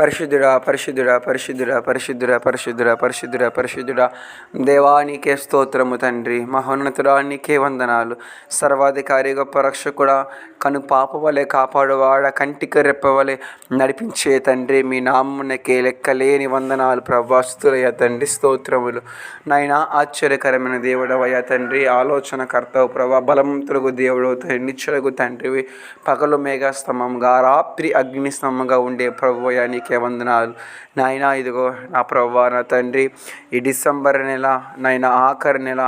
పరిశుద్ధుడా పరిశుద్ధుడా పరిశుద్ధుడా పరిశుద్ధుడా పరిశుద్ధుడా పరిశుద్ధుడా పరిశుద్ధుడా. దేవానికే స్తోత్రము తండ్రి. మహోన్నతుడానికే వందనాలు. సర్వాధికారి గొప్ప రక్షకుడా కను పాప వలె కాపాడువాడ కంటికి రెప్పవలే నడిపించే తండ్రి. మీ నామ్మునకే లెక్కలేని వందనాలు ప్రభాస్తులయ్య తండ్రి. స్తోత్రములు. నైనా ఆశ్చర్యకరమైన దేవుడవయ్యా తండ్రి. ఆలోచనకర్తవు ప్రభా బలవంతులకు దేవుడు నిచ్చులకు తండ్రివి. పగలు మేఘస్తంభంగా రాత్రి అగ్నిస్తంభంగా ఉండే ప్రభువయానికి నీకే వందనాలు. నాయన ఇదిగో నా ప్రభా నా తండ్రి. ఈ డిసెంబర్ నెల నాయన ఆఖరి నెల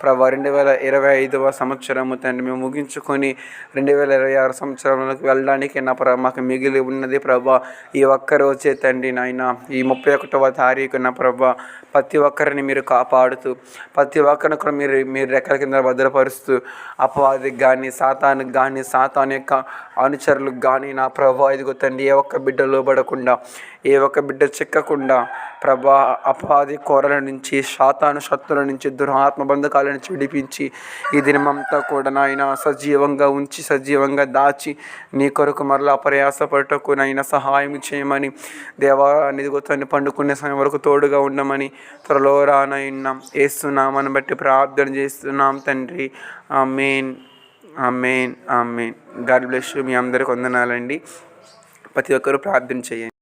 ప్రభా రెండు వేల ఇరవై ఐదవ సంవత్సరము తండ్రి మేము ముగించుకొని రెండు వేల ఇరవై ఆరు సంవత్సరంలోకి వెళ్ళడానికి నా ప్రభా మాకు మిగిలి ఉన్నది ప్రభా ఈ ఒక్క రోజే తండ్రి నాయన. ఈ ముప్పై ఒకటవ తారీఖు నా ప్రభా ప్రతి ఒక్కరిని మీరు కాపాడుతూ ప్రతి ఒక్కరిని కూడా మీరు మీరు రెక్కల కింద భద్రపరుస్తూ అపవాదికి కానీ సాతానికి కానీ సాతాన్ యొక్క అనుచరులకు కానీ నా ప్రభా ఇదిగో తండ్రి ఏ ఒక్క బిడ్డ లోబడకుండా ఏ ఒక్క బిడ్డ చిక్కకుండా ప్రభా అపవాది కోరల నుంచి శాతాను శత్రుల నుంచి దురాత్మ బంధకాల నుంచి విడిపించి ఈ దినమంతా కూడా నాయన సజీవంగా ఉంచి సజీవంగా దాచి నీ కొరకు మరలా ప్రయాసపడటకు నాయన సహాయం చేయమని దేవా నిధిగొత్తని పండుకునే సమయం వరకు తోడుగా ఉండమని త్వరలో రానయ్యున్నాం వేస్తున్నామని బట్టి ప్రార్థన చేస్తున్నాం తండ్రి. ఆ మెయిన్ ఆ మెయిన్ ఆ మెయిన్ గాడ్ బ్లెస్ మీ అందరికి వందనాలండి ప్రతి ఒక్కరూ ప్రార్థన చేయండి.